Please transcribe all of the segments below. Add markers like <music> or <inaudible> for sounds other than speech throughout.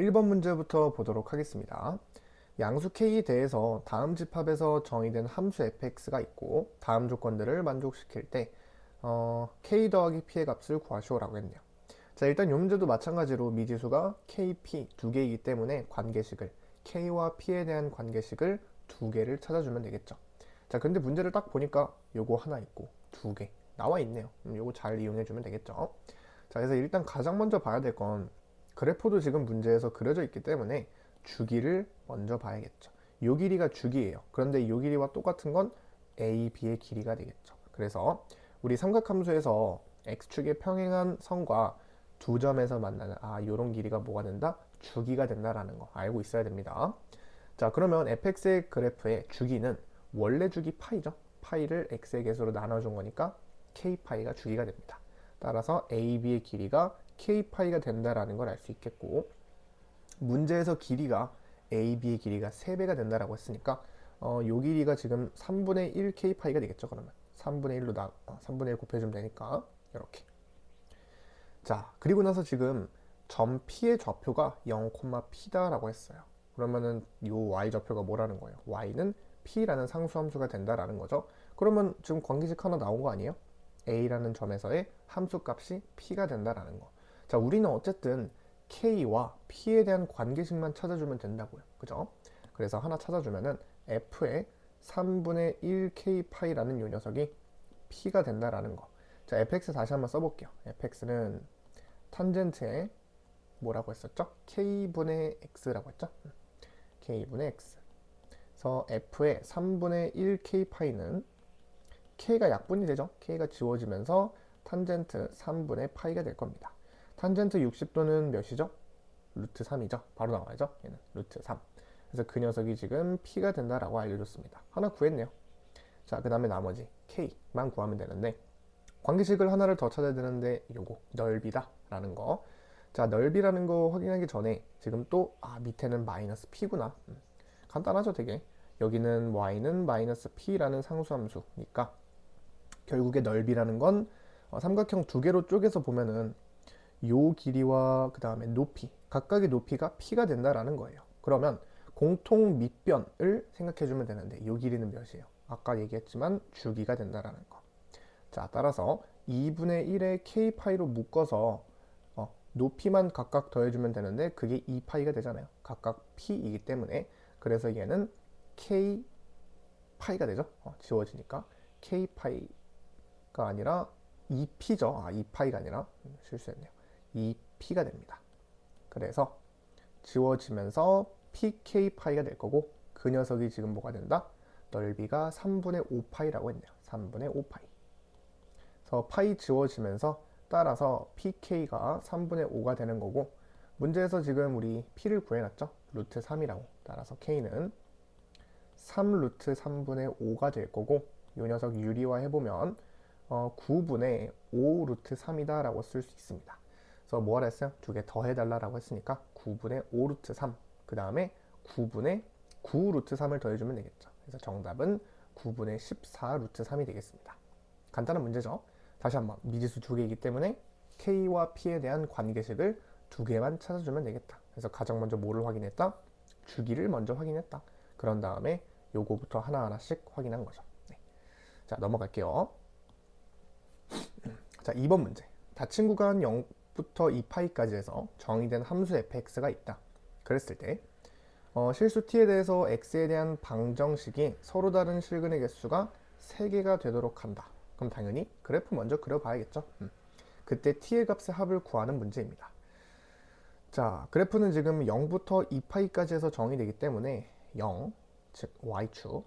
1번 문제부터 보도록 하겠습니다. 양수 K에 대해서 다음 집합에서 정의된 함수 fx가 있고 다음 조건들을 만족시킬 때 어, K 더하기 P의 값을 구하시오라고 했네요. 자 일단 이 문제도 마찬가지로 미지수가 KP 두 개이기 때문에 관계식을 K와 P에 대한 관계식을 두 개를 찾아주면 되겠죠. 자 근데 문제를 딱 보니까 요거 하나 있고 두 개 나와 있네요. 음, 요거 잘 이용해 주면 되겠죠. 자 그래서 일단 가장 먼저 봐야 될건 그래프도 지금 문제에서 그려져 있기 때문에 주기를 먼저 봐야겠죠. 요 길이가 주기예요. 그런데 요 길이와 똑같은 건 A, B의 길이가 되겠죠. 그래서 우리 삼각함수에서 x축의 평행한 선과 두 점에서 만나는 아 요런 길이가 뭐가 된다? 주기가 된다라는 거 알고 있어야 됩니다. 자 그러면 fx의 그래프의 주기는 원래 주기 파이죠. 파이를 x의 개수로 나눠준 거니까 k 파이가 주기가 됩니다. 따라서 AB의 길이가 k 파이가 된다라는 걸 알 수 있겠고 문제에서 길이가 AB의 길이가 3배가 된다라고 했으니까 어, 요 길이가 지금 3분의 1 k 파이가 되겠죠. 그러면 3분의 1로 나 어, 3분의 1 곱해주면 되니까 이렇게 자 그리고 나서 지금 점 P의 좌표가 0, P다 라고 했어요. 그러면은 요 Y 좌표가 뭐라는 거예요? Y는 P라는 상수함수가 된다라는 거죠. 그러면 지금 관계식 하나 나온 거 아니에요? A라는 점에서의 함수값이 P가 된다라는 거. 자, 우리는 어쨌든 K와 P에 대한 관계식만 찾아주면 된다고요. 그죠? 그래서 하나 찾아주면은 F의 3분의 1 K 파이라는 요 녀석이 P가 된다라는 거. 자, fx 다시 한번 써볼게요. fx는 탄젠트에 뭐라고 했었죠? k분의 x라고 했죠? 음, k분의 x. 그래서 f의 3분의 1 k 파이는 k가 약분이 되죠? k가 지워지면서 탄젠트 3분의 파이가 될 겁니다. 탄젠트 60도는 몇이죠? 루트 3이죠. 바로 나와야죠. 얘는 루트 3. 그래서 그 녀석이 지금 p가 된다라고 알려줬습니다. 하나 구했네요. 자, 그 다음에 나머지 k만 구하면 되는데 관계식을 하나를 더 찾아야 되는데 요거 넓이다 라는 거. 자, 넓이라는 거 확인하기 전에 지금 또 아, 밑에는 마이너스 p구나. 음, 간단하죠, 되게. 여기는 y는 마이너스 p라는 상수함수니까 결국에 넓이라는 건 어, 삼각형 두 개로 쪼개서 보면은 요 길이와 그 다음에 높이 각각의 높이가 p가 된다라는 거예요. 그러면 공통 밑변을 생각해 주면 되는데 요 길이는 몇이에요? 아까 얘기했지만 주기가 된다라는 거. 자, 따라서 2분의 1의 k파이로 묶어서 어, 높이만 각각 더해주면 되는데 그게 2파이가 되잖아요. 각각 p이기 때문에 그래서 얘는 k 파이가 되죠. 어, 지워지니까 k 파이가 아니라 2p죠. 아, 2파이가 아니라 음, 실수했네요. 2p가 됩니다. 그래서 지워지면서 pk 파이가 될 거고 그 녀석이 지금 뭐가 된다? 넓이가 3분의 5파이라고 했네요. 3분의 5파이. 그래서 파이 지워지면서 따라서 pk가 3분의 5가 되는 거고 문제에서 지금 우리 p를 구해놨죠? 루트 3이라고 따라서 k는 3 루트 3분의 5가 될 거고 이 녀석 유리화 해보면 어, 9분의 5 루트 3이다 라고 쓸 수 있습니다 그래서 뭐하라 했어요? 두 개 더 해달라고 했으니까 9분의 5 루트 3 그 다음에 9분의 9 루트 3을 더해주면 되겠죠 그래서 정답은 9분의 14 루트 3이 되겠습니다 간단한 문제죠 다시 한번 미지수 두 개이기 때문에 K와 P에 대한 관계식을 두 개만 찾아주면 되겠다. 그래서 가장 먼저 뭐를 확인했다? 주기를 먼저 확인했다. 그런 다음에 요거부터 하나하나씩 확인한 거죠. 네. 자, 넘어갈게요. 자, 2번 문제. 닫힌 구간 0 부터 2파이까지 해서 정의된 함수 fx가 있다. 그랬을 때 어, 실수 t에 대해서 x에 대한 방정식이 서로 다른 실근의 개수가 3개가 되도록 한다. 그럼 당연히 그래프 먼저 그려봐야겠죠. 음. 그때 t의 값의 합을 구하는 문제입니다. 자, 그래프는 지금 0부터 2파이까지 해서 정의되기 때문에 0, 즉 y축,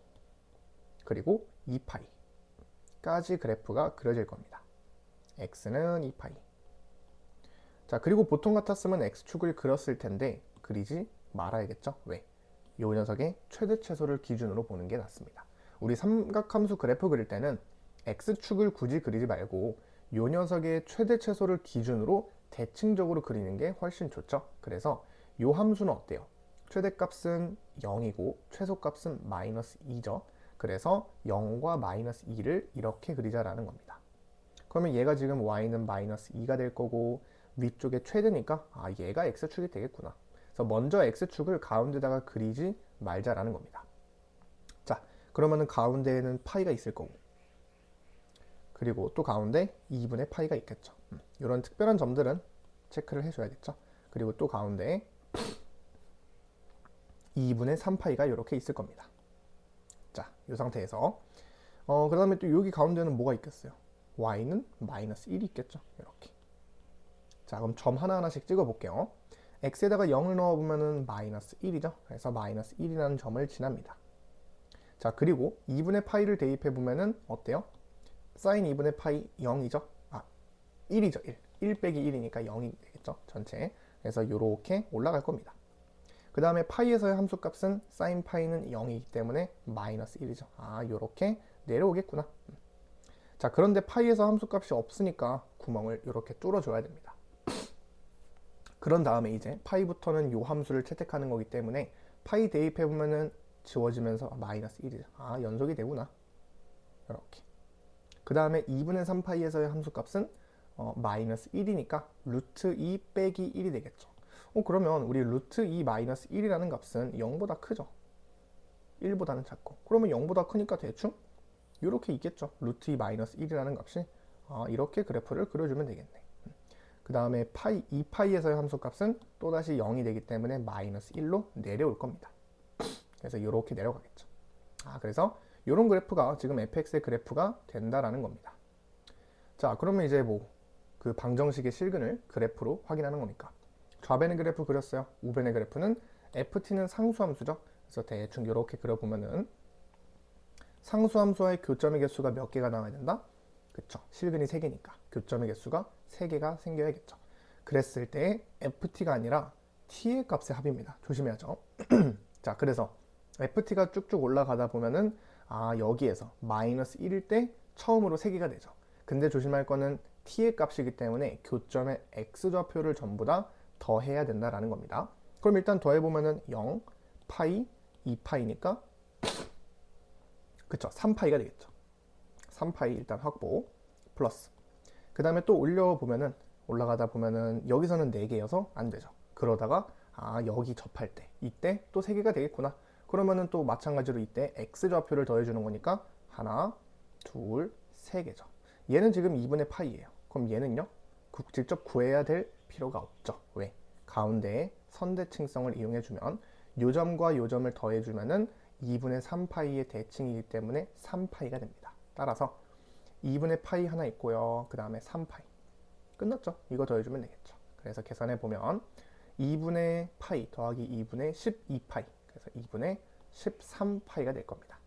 그리고 2파이까지 그래프가 그려질 겁니다. x는 2파이. 자, 그리고 보통 같았으면 x축을 그렸을 텐데 그리지 말아야겠죠. 왜? 요 녀석의 최대 최소를 기준으로 보는 게 낫습니다. 우리 삼각함수 그래프 그릴 때는 x축을 굳이 그리지 말고 요 녀석의 최대 최소를 기준으로 대칭적으로 그리는 게 훨씬 좋죠. 그래서 요 함수는 어때요? 최대값은 0이고 최소값은 마이너스 2죠. 그래서 0과 마이너스 2를 이렇게 그리자라는 겁니다. 그러면 얘가 지금 y는 마이너스 2가 될 거고 위쪽에 최대니까 아 얘가 x축이 되겠구나. 그래서 먼저 x축을 가운데다가 그리지 말자라는 겁니다. 자, 그러면은 가운데에는 파이가 있을 거고 그리고 또 가운데 2분의 파이가 있겠죠. 음, 이런 특별한 점들은 체크를 해줘야겠죠. 그리고 또 가운데 2분의 3파이가 이렇게 있을 겁니다. 자, 이 상태에서 어, 그 다음에 또 여기 가운데는 뭐가 있겠어요? y는 마이너스 1이 있겠죠. 이렇게. 자, 그럼 점 하나하나씩 찍어 볼게요. x에다가 0을 넣어보면은 마이너스 1이죠. 그래서 마이너스 1이라는 점을 지납니다. 자, 그리고 2분의 파이를 대입해 보면은 어때요? 사인 2분의 파이 0이죠. 아, 1이죠. 1. 1 빼기 1이니까 0이 되겠죠. 전체. 그래서 이렇게 올라갈 겁니다. 그 다음에 파이에서의 함수값은 사인 파이는 0이기 때문에 마이너스 1이죠. 아, 이렇게 내려오겠구나. 자, 그런데 파이에서 함수값이 없으니까 구멍을 이렇게 뚫어줘야 됩니다. 그런 다음에 이제 파이부터는 요 함수를 채택하는 거기 때문에 파이 대입해보면은 지워지면서 마이너스 1이죠. 아, 연속이 되구나. 이렇게. 그 다음에 2분의 3파이에서의 함수값은 어, 마이너스 1이니까 루트 2 빼기 1이 되겠죠. 어, 그러면 우리 루트 2 마이너스 1이라는 값은 0보다 크죠. 1보다는 작고. 그러면 0보다 크니까 대충 이렇게 있겠죠. 루트 2 마이너스 1이라는 값이 아, 이렇게 그래프를 그려주면 되겠네. 그 다음에 파이 2파이에서의 함수값은 또다시 0이 되기 때문에 마이너스 1로 내려올 겁니다. 그래서 이렇게 내려가겠죠. 아, 그래서 이런 그래프가 지금 fx의 그래프가 된다라는 겁니다. 자, 그러면 이제 뭐 그 방정식의 실근을 그래프로 확인하는 거니까 좌변의 그래프 그렸어요. 우변의 그래프는 ft는 상수함수죠. 그래서 대충 이렇게 그려보면은 상수함수와의 교점의 개수가 몇 개가 나와야 된다? 그쵸. 실근이 3개니까 교점의 개수가 3개가 생겨야겠죠. 그랬을 때 ft가 아니라 t의 값의 합입니다. 조심해야죠. <clears throat> 자, 그래서 ft가 쭉쭉 올라가다 보면은 아, 여기에서 마이너스 1일 때 처음으로 3개가 되죠. 근데 조심할 거는 t의 값이기 때문에 교점의 x좌표를 전부 다 더해야 된다라는 겁니다. 그럼 일단 더해보면은 0, 파이, 2파이니까 그쵸 3파이가 되겠죠 3파이 일단 확보 플러스. 그 다음에 또 올려보면은 올라가다 보면은 여기서는 4개여서 안 되죠. 그러다가 아 여기 접할 때 이때 또 3개가 되겠구나. 그러면은 또 마찬가지로 이때 x좌표를 더해주는 거니까 하나 둘세 개죠. 얘는 지금 2분의 파이예요. 그럼 얘는요? 국- 직접 구해야 될 필요가 없죠. 왜? 가운데에 선대칭성을 이용해주면 요점과 요점을 더해주면은 2분의 3파이의 대칭이기 때문에 3파이가 됩니다. 따라서 2분의 파이 하나 있고요. 그 다음에 3파이. 끝났죠? 이거 더해주면 되겠죠. 그래서 계산해 보면 2분의 파이 더하기 2분의 12파이. 그래서 2분의 13파이가 될 겁니다.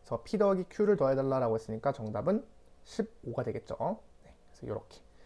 그래서 P 더하기 Q를 더해달라고 했으니까 정답은 15가 되겠죠. 네, 그래서 이렇게.